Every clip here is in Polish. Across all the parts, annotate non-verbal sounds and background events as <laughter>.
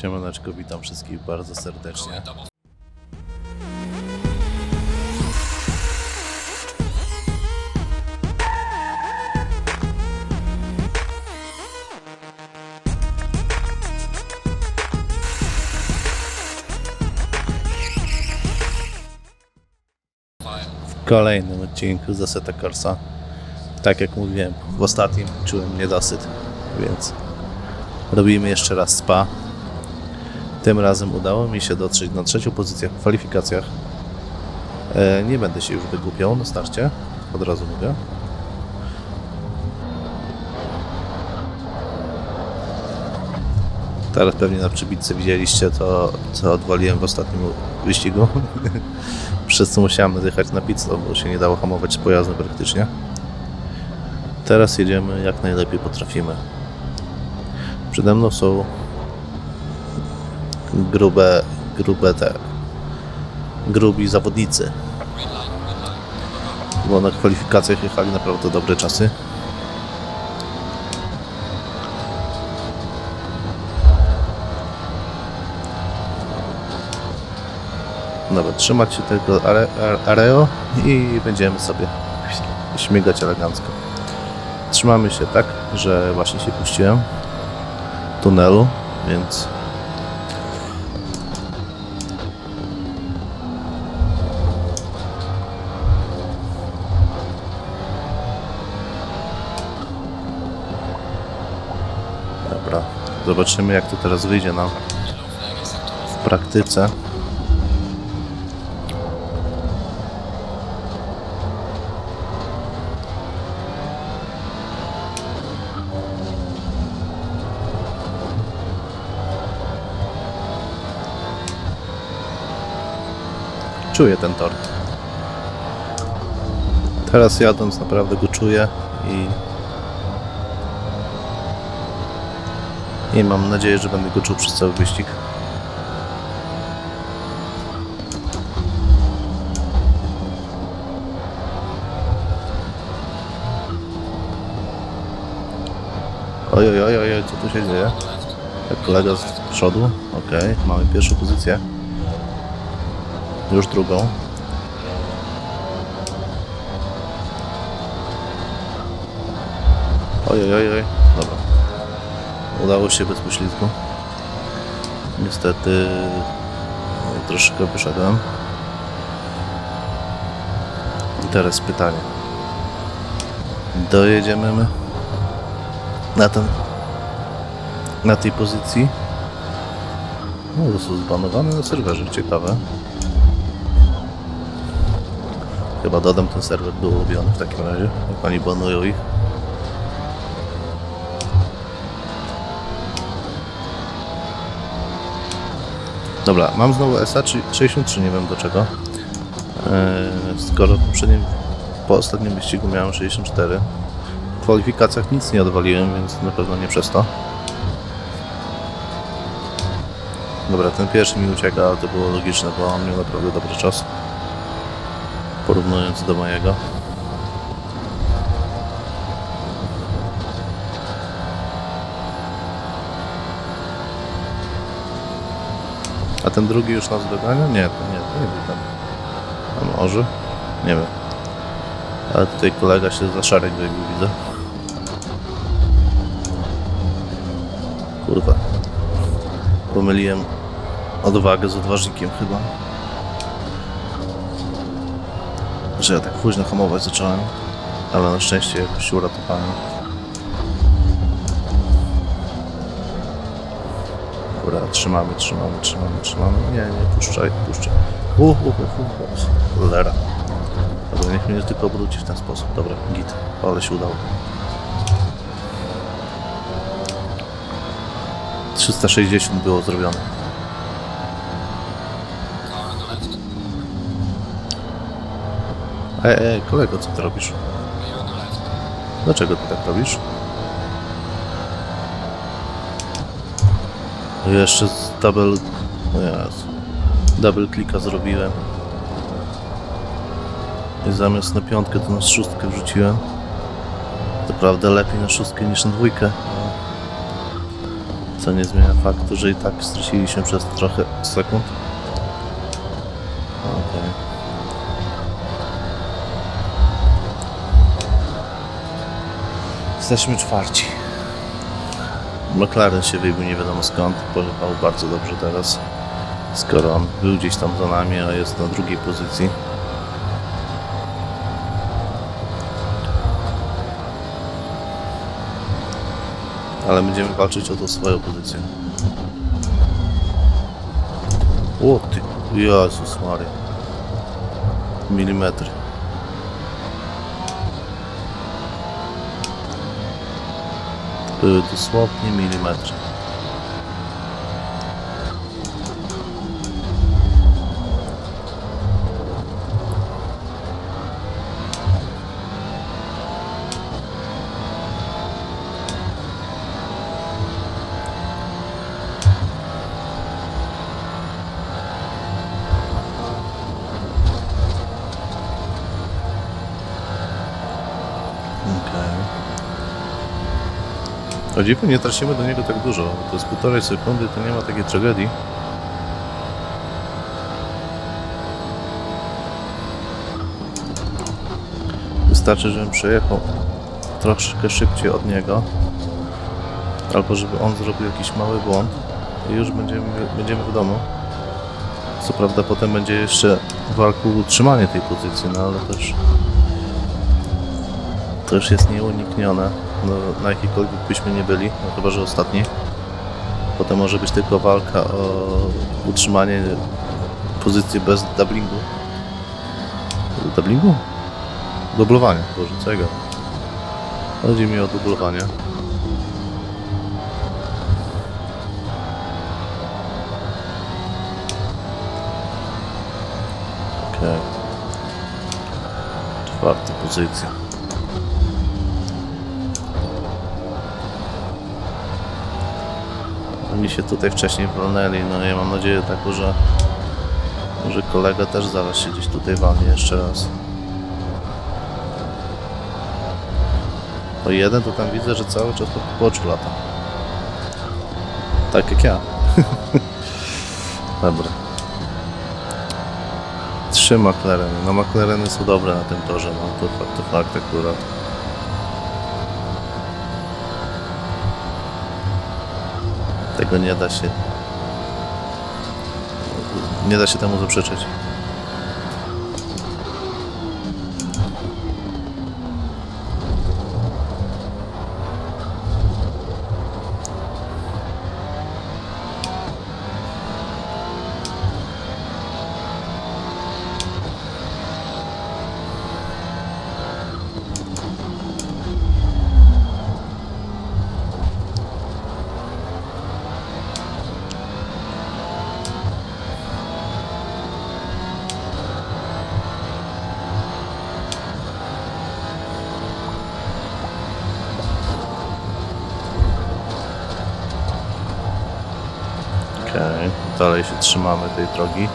Siemaneczko, witam wszystkich bardzo serdecznie. Kolejnym odcinku z Assetto Corsa. Tak jak mówiłem, w ostatnim czułem niedosyt, więc robimy jeszcze raz spa. Tym razem udało mi się dotrzeć na trzecią pozycję w kwalifikacjach. E, nie będę się już wygłupiał na starcie, od razu mówię. Teraz pewnie na przybitce widzieliście to, co odwaliłem w ostatnim wyścigu. <laughs> Przez co musiałem zjechać na pit stop, bo się nie dało hamować pojazdu praktycznie. Teraz jedziemy jak najlepiej potrafimy. Przede mną są grube, grube te, grubi zawodnicy. Bo na kwalifikacjach jechali naprawdę dobre czasy. Dobra, trzymać się tego are- areo i będziemy sobie śmigać elegancko. Trzymamy się tak, że właśnie się puściłem tunelu, więc Dobra, zobaczymy jak to teraz wyjdzie nam w praktyce. Czuję ten tor. Teraz jadąc naprawdę go czuję i i mam nadzieję, że będę go czuł przez cały wyścig. Oj, oj, oj, oj, co tu się dzieje? Jak kolega z przodu? Okej, mamy pierwszą pozycję. Już drugą. Oj, oj, oj. Udało się bez poślizgu. Niestety e, troszkę wyszedłem. I teraz pytanie. Dojedziemy my na ten na tej pozycji? No, został zbanowany na serwerze, ciekawe. Chyba dodam ten serwer był ulubiony w takim razie, jak oni banują ich. Dobra, mam znowu SA63, nie wiem do czego. Eee, skoro poprzednim, po ostatnim wyścigu miałem 64. W kwalifikacjach nic nie odwaliłem, więc na pewno nie przez to. Dobra, ten pierwszy mi ucieka, ale to było logiczne, bo on miał naprawdę dobry czas. Porównując do mojego. A ten drugi już nas dogania? Nie, to nie, to nie był ten. A może? Nie wiem. Ale tutaj kolega się za szarek wybił, widzę. Kurwa. Pomyliłem odwagę z odważnikiem chyba. Że ja tak późno hamować zacząłem. Ale na szczęście jakoś uratowałem. Dobra, trzymamy, trzymamy, trzymamy, trzymamy. Nie, nie, puszczaj, puszczaj. Uh, uh, uh. Cholera. Dobra, niech mnie tylko obróci w ten sposób. Dobra, git. Ale się udało. 360 było zrobione. Ej, ej, kolego, co ty robisz? Dlaczego ty tak robisz? Jeszcze z double... Double klika zrobiłem. I zamiast na piątkę to na szóstkę wrzuciłem. To prawda lepiej na szóstkę niż na dwójkę. Co nie zmienia faktu, że i tak straciliśmy przez trochę sekund. Okej. Jesteśmy czwarci. McLaren się wybił nie wiadomo skąd. Pojechał bardzo dobrze teraz. Skoro on był gdzieś tam za nami, a jest na drugiej pozycji. Ale będziemy walczyć o tą swoją pozycję. O ty, Jezus Maria. Milimetry. Były dosłownie milimetry. Okej. O dziwo nie tracimy do niego tak dużo. To jest półtorej sekundy, to nie ma takiej tragedii. Wystarczy, żebym przejechał troszkę szybciej od niego. Albo żeby on zrobił jakiś mały błąd i już będziemy, będziemy w domu. Co prawda potem będzie jeszcze walka utrzymanie tej pozycji, no ale też już jest nieuniknione. No, na jakikolwiek byśmy nie byli, no chyba że ostatni. Potem może być tylko walka o utrzymanie pozycji bez doublingu. Doublingu? Dublowania, Boże, gadam? Chodzi mi o dublowanie. Okej. Czwarta pozycja. Oni się tutaj wcześniej walnęli, no ja mam nadzieję taką, że, że kolega też zaraz się gdzieś tutaj walnie jeszcze raz. O jeden to tam widzę, że cały czas po poboczu lata. Tak jak ja. <laughs> Dobra. Trzy McLareny. No McLareny są dobre na tym torze, no to, fa- to fakt akurat. Tego nie da się. Nie da się temu zaprzeczyć. Okej, dalej się trzymamy tej drogi.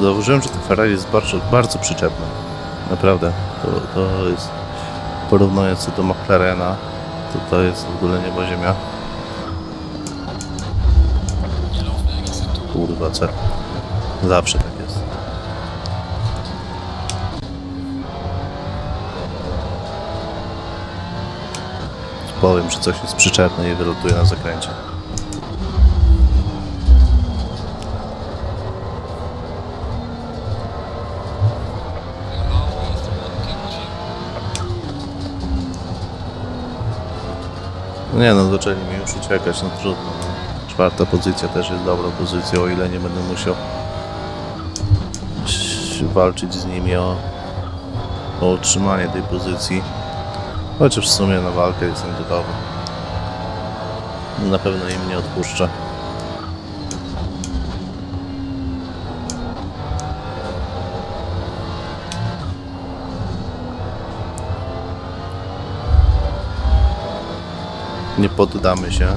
Zauważyłem, że to Ferrari jest bardzo, bardzo przyczepne. Naprawdę. To, to jest, porównując do McLarena, to to jest w ogóle niebo ziemia. Kurwa, co? Zawsze tak jest. Powiem, że coś jest przyczepne i wylatuje na zakręcie. No nie no, zaczęli mi już uciekać, no trudno. No. Czwarta pozycja też jest dobrą pozycją, o ile nie będę musiał walczyć z nimi o, o utrzymanie tej pozycji. Chociaż w sumie na walkę jestem gotowy. Na pewno im nie odpuszczę. Nie poddamy się.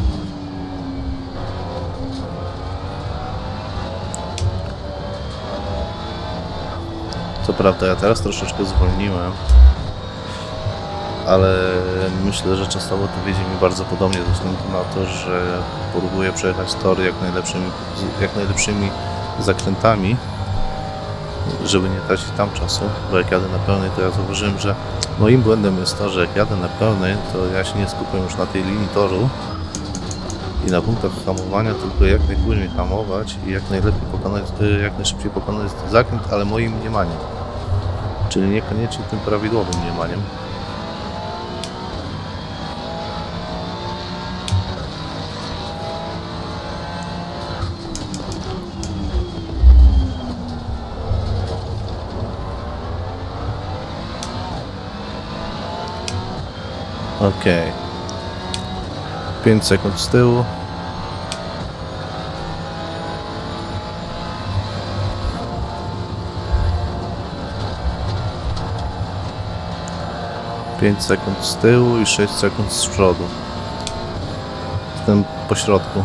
Co prawda ja teraz troszeczkę zwolniłem. ale myślę, że czasowo to wiedzie mi bardzo podobnie ze względu na to, że próbuję przejechać tory jak najlepszymi, jak najlepszymi zakrętami, żeby nie tracić tam czasu, bo jak jadę na pełnej, to ja zauważyłem, że moim błędem jest to, że jak jadę na pełnej, to ja się nie skupiam już na tej linii toru i na punktach hamowania, tylko jak najpóźniej hamować i jak najlepiej pokonać, y, jak najszybciej pokonać zakręt, ale moim mniemaniem. Czyli niekoniecznie tym prawidłowym mniemaniem. Okej. 5 sekund z tyłu. Pięć sekund z tyłu i 6 sekund z przodu. Jestem po środku.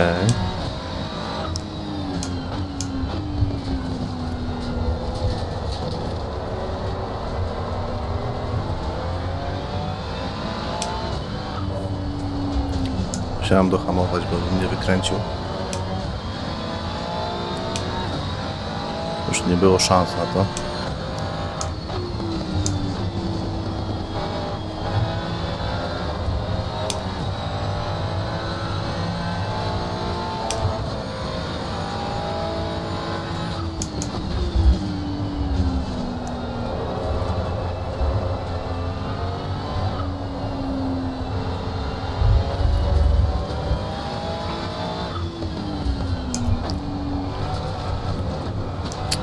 Okej. Musiałem dohamować, bo bym nie wykręcił. Już nie było szans na to.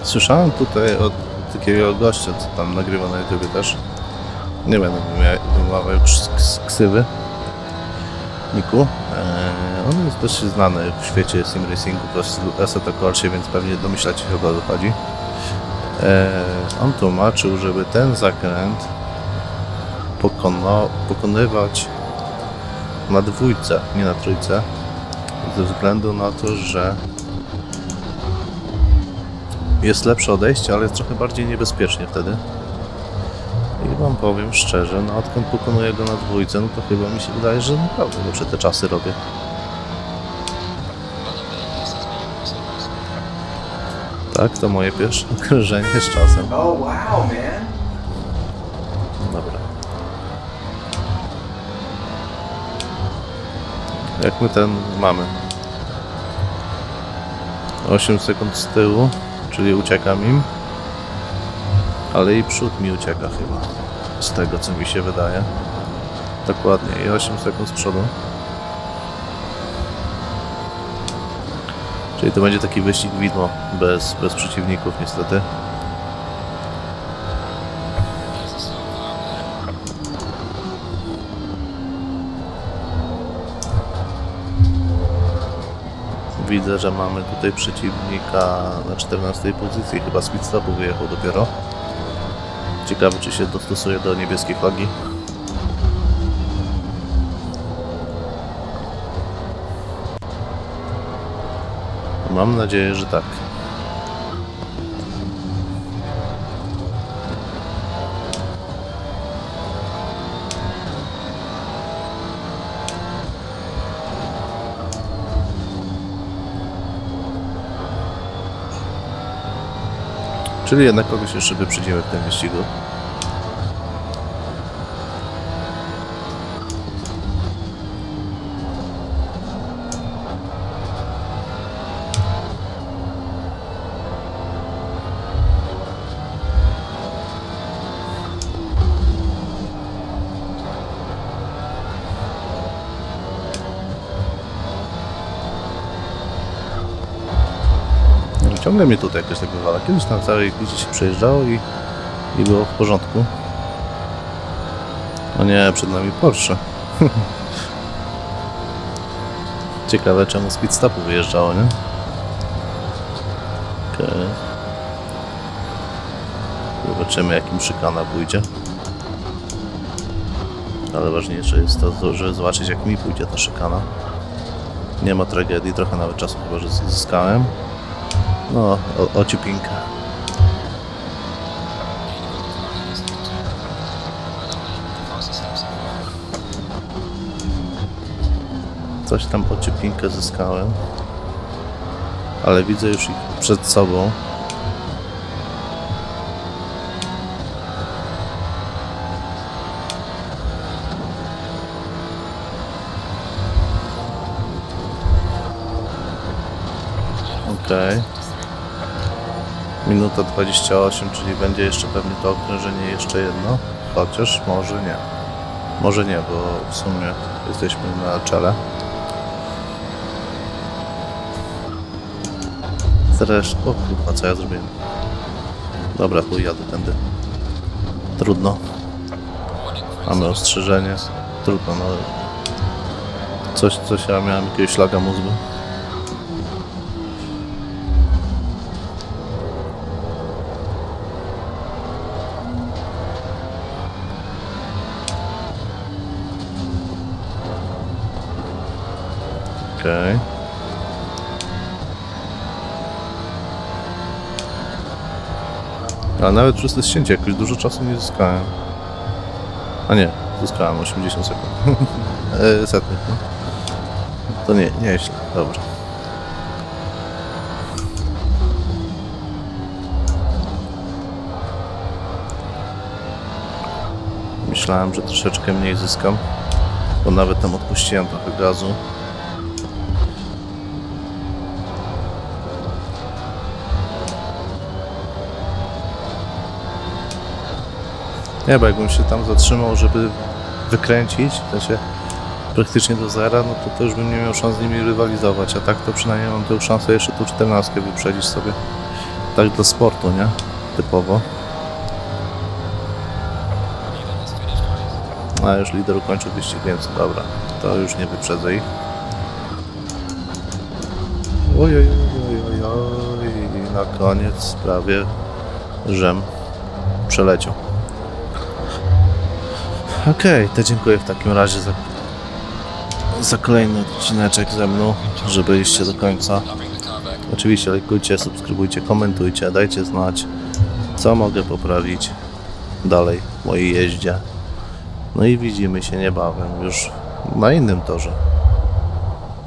Słyszałem tutaj od takiego gościa, co tam nagrywa na YouTube też. Nie będę wymawiał ks- ks- ksywy. Niku. Eee, on jest dość znany w świecie sim racingu, jest Assetto Corsie, więc pewnie domyślacie się o kogo chodzi. Eee, on tłumaczył, żeby ten zakręt pokonywać na dwójce, nie na trójce, ze względu na to, że jest lepsze odejście, ale jest trochę bardziej niebezpiecznie wtedy. I wam powiem szczerze, no odkąd pokonuję go na dwójce, no to chyba mi się wydaje, że naprawdę lepsze te czasy robię. Tak, to moje pierwsze <laughs> okrążenie z czasem. Oh wow, man. Dobra. Jak my ten mamy? 8 sekund z tyłu, czyli uciekam im. Ale i przód mi ucieka chyba. Z tego co mi się wydaje. Dokładnie, i 8 sekund z przodu. Czyli to będzie taki wyścig widmo, bez, bez przeciwników niestety. Widzę, że mamy tutaj przeciwnika na 14 pozycji, chyba z stopu wyjechał dopiero. Ciekawe, czy się dostosuje do niebieskiej flagi. Mam nadzieję, że tak. Czyli jednak kogoś jeszcze wyprzedzimy w tym wyścigu. Ciągle mnie tutaj jakoś tak wywala. Kiedyś tam całej gdzie się przejeżdżało i, i było w porządku. O nie, przed nami Porsche. <laughs> Ciekawe czemu z pitstopu wyjeżdżało, nie? Okej. Okay. Zobaczymy jakim szykana pójdzie. Ale ważniejsze jest to, żeby zobaczyć jak mi pójdzie ta szykana. Nie ma tragedii, trochę nawet czasu chyba, że zyskałem. No, o, ociupinkę. Coś tam ociupinkę zyskałem. Ale widzę już ich przed sobą. Okej. Minuta 28, czyli będzie jeszcze pewnie to okrążenie jeszcze jedno. Chociaż może nie. Może nie, bo w sumie jesteśmy na czele. Zresztą, o kurwa, co ja zrobiłem? Dobra, chuj, jadę tędy. Trudno. Mamy ostrzeżenie. Trudno, no. Coś, coś ja miałem jakiegoś szlaga mózgu. Okej. Ale nawet przez te ścięcie jakoś dużo czasu nie zyskałem. A nie, zyskałem 80 sekund. <laughs> e, setnych, no. To nie, nieźle, dobrze. Myślałem, że troszeczkę mniej zyskam, bo nawet tam odpuściłem trochę gazu. Nie, bo jakbym się tam zatrzymał, żeby wykręcić, w sensie praktycznie do zera, no to, to już bym nie miał szans z nimi rywalizować, a tak to przynajmniej mam tę szansę jeszcze tu 14 wyprzedzić sobie. Tak do sportu, nie? Typowo. A już lider ukończył wyścig, więc dobra, to już nie wyprzedzę ich. Oj, oj, oj, oj, oj, na koniec prawie Rzym przeleciał. Okej, to dziękuję w takim razie za, za kolejny odcineczek ze mną, że byliście do końca. Oczywiście lajkujcie, subskrybujcie, komentujcie, dajcie znać, co mogę poprawić dalej w mojej jeździe. No i widzimy się niebawem już na innym torze.